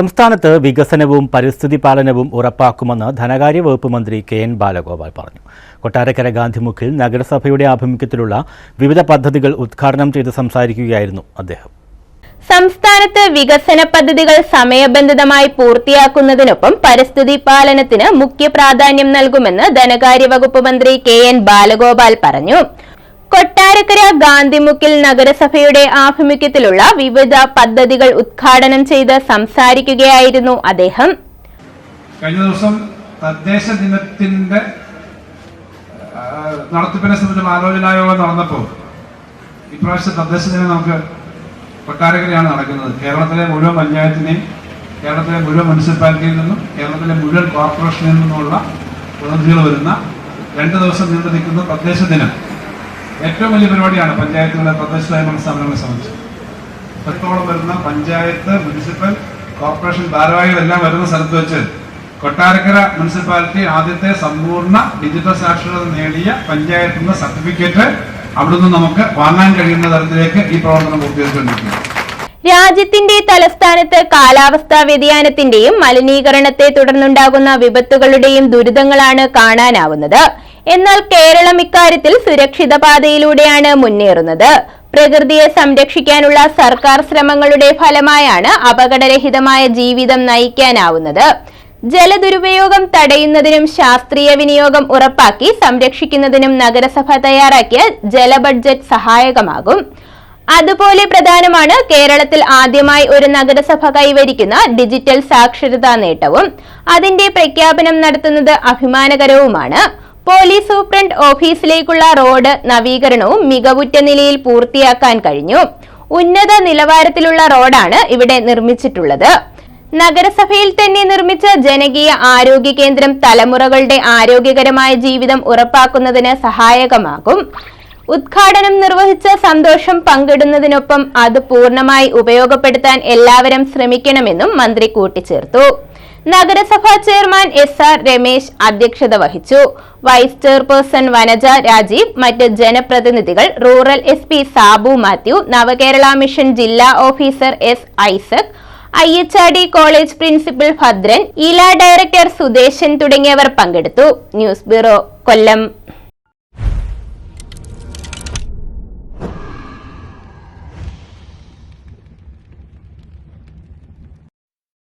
സംസ്ഥാനത്ത് വികസനവും പരിസ്ഥിതി പാലനവും ഉറപ്പാക്കുമെന്ന് ധനകാര്യ വകുപ്പ് മന്ത്രി കെ എൻ ബാലഗോപാൽ പറഞ്ഞു. കൊട്ടാരക്കര ഗാന്ധിമുഖിൽ നഗരസഭയുടെ ആഭിമുഖ്യത്തിലുള്ള വിവിധ പദ്ധതികൾ ഉദ്ഘാടനം ചെയ്ത് സംസാരിക്കുകയായിരുന്നു അദ്ദേഹം. സംസ്ഥാനത്ത് വികസന പദ്ധതികൾ സമയബന്ധിതമായി പൂർത്തിയാക്കുന്നതിനൊപ്പം പരിസ്ഥിതി പാലനത്തിന് മുഖ്യ പ്രാധാന്യം നൽകുമെന്ന് ധനകാര്യ വകുപ്പ് മന്ത്രി കെ എൻ ബാലഗോപാൽ പറഞ്ഞു. കൊട്ടാരക്കര ഗാന്ധിമുക്കിൽ നഗരസഭയുടെ ആഭിമുഖ്യത്തിലുള്ള വിവിധ പദ്ധതികൾ ഉദ്ഘാടനം ചെയ്ത് സംസാരിക്കുകയായിരുന്നു അദ്ദേഹം. കഴിഞ്ഞ ദിവസം തദ്ദേശ ദിനത്തിന്റെ നടത്തിപ്പിനെ സംബന്ധിച്ചുള്ള ആലോചനാ യോഗം നടന്നപ്പോൾ ഇപ്രാവശ്യത്തെ തദ്ദേശ ദിനം നമുക്ക് കൊട്ടാരക്കരയാണ് നടക്കുന്നത്. കേരളത്തിലെ മുഴുവൻ പഞ്ചായത്തിനെയും കേരളത്തിലെ മുഴുവൻ മുനിസിപ്പാലിറ്റിയിൽ നിന്നും കേരളത്തിലെ മുഴുവൻ കോർപ്പറേഷനിൽ നിന്നുമുള്ള പ്രതിനിധികൾ വരുന്ന രണ്ട് ദിവസം നീണ്ടു നിൽക്കുന്ന തദ്ദേശ ദിനം. ഏറ്റവും വലിയ പരിപാടിയാണ് പഞ്ചായത്തുകളെ തദ്ദേശ സ്വയംഭരണ സ്ഥാപനങ്ങളെ സംബന്ധിച്ച്. പത്തോളം വരുന്ന പഞ്ചായത്ത് മുനിസിപ്പൽ കോർപ്പറേഷൻ ഭാരവാഹികളെല്ലാം വരുന്ന സ്ഥലത്ത് വെച്ച് കൊട്ടാരക്കര മുനിസിപ്പാലിറ്റി ആദ്യത്തെ സമ്പൂർണ ഡിജിറ്റൽ സാക്ഷരത നേടിയ പഞ്ചായത്തിൽ നിന്ന് സർട്ടിഫിക്കറ്റ് അവിടുന്ന് നമുക്ക് വാങ്ങാൻ കഴിയുന്ന തരത്തിലേക്ക് ഈ പ്രവർത്തനം പൂർത്തീകരിച്ചുകൊണ്ടിരിക്കുന്നു രാജ്യത്തിന്റെ തലസ്ഥാനത്ത് കാലാവസ്ഥാ വ്യതിയാനത്തിന്റെയും മലിനീകരണത്തെ തുടർന്നുണ്ടാകുന്ന വിപത്തുകളുടെയും ദുരിതങ്ങളാണ് കാണാനാവുന്നത്. എന്നാൽ കേരളം ഇക്കാര്യത്തിൽ സുരക്ഷിത പാതയിലൂടെയാണ് മുന്നേറുന്നത്. പ്രകൃതിയെ സംരക്ഷിക്കാനുള്ള സർക്കാർ ശ്രമങ്ങളുടെ ഫലമായാണ് അപകടരഹിതമായ ജീവിതം നയിക്കാനാവുന്നത്. ജലദുരുപയോഗം തടയുന്നതിനും ശാസ്ത്രീയ വിനിയോഗം ഉറപ്പാക്കി സംരക്ഷിക്കുന്നതിനും നഗരസഭ തയ്യാറാക്കിയ ജല ബഡ്ജറ്റ് സഹായകമാകും. അതുപോലെ പ്രധാനമാണ് കേരളത്തിൽ ആദ്യമായി ഒരു നഗരസഭ കൈവരിക്കുന്ന ഡിജിറ്റൽ സാക്ഷരതാ നേട്ടവും. അതിന്റെ പ്രഖ്യാപനം നടത്തുന്നത് അഭിമാനകരവുമാണ്. പോലീസ് സൂപ്രണ്ട് ഓഫീസിലേക്കുള്ള റോഡ് നവീകരണവും മികവുറ്റ നിലയിൽ പൂർത്തിയാക്കാൻ കഴിഞ്ഞു. ഉന്നത നിലവാരത്തിലുള്ള റോഡാണ് ഇവിടെ നിർമ്മിച്ചിട്ടുള്ളത്. നഗരസഭയിൽ തന്നെ നിർമ്മിച്ച ജനകീയ ആരോഗ്യ കേന്ദ്രം തലമുറകളുടെ ആരോഗ്യകരമായ ജീവിതം ഉറപ്പാക്കുന്നതിന് സഹായകമാകും. ഉദ്ഘാടനം നിർവഹിച്ച സന്തോഷം പങ്കിടുന്നതിനൊപ്പം അത് പൂർണമായി ഉപയോഗപ്പെടുത്താൻ എല്ലാവരും ശ്രമിക്കണമെന്നും മന്ത്രി കൂട്ടിച്ചേർത്തു. നഗരസഭാ ചെയർമാൻ എസ് ആർ രമേശ് അധ്യക്ഷത വഹിച്ചു. വൈസ് ചെയർപേഴ്സൺ വനജ രാജീവ് മറ്റ് ജനപ്രതിനിധികൾ rural S P Sabu Mathew Navakerala mission ജില്ലാ officer S Isaac I H R D college principal Bhadran ഇല ഡയറക്ടർ സുദേശൻ തുടങ്ങിയവർ പങ്കെടുത്തു. News bureau Kollam.